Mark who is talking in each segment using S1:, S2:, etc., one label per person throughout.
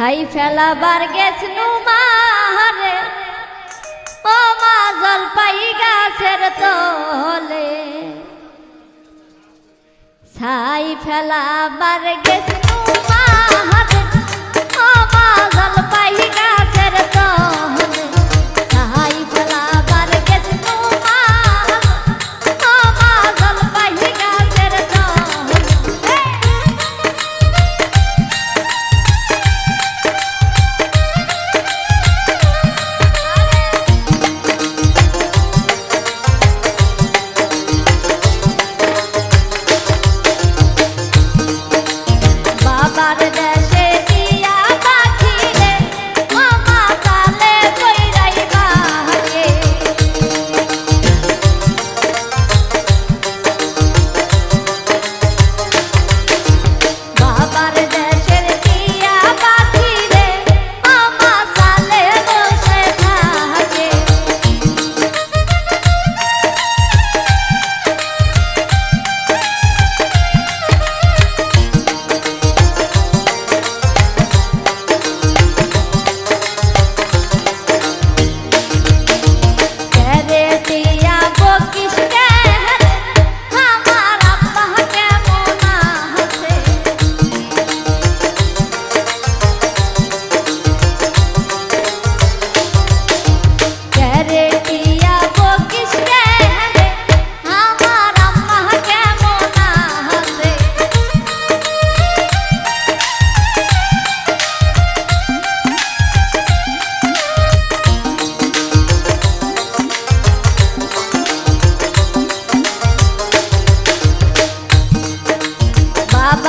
S1: ছাই ফেলাবার গেছ নুমারে ও মা জলপাই গাছের তলে। ছাই ফেলাবার গেছ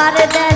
S1: কার দেয়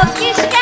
S1: Krishna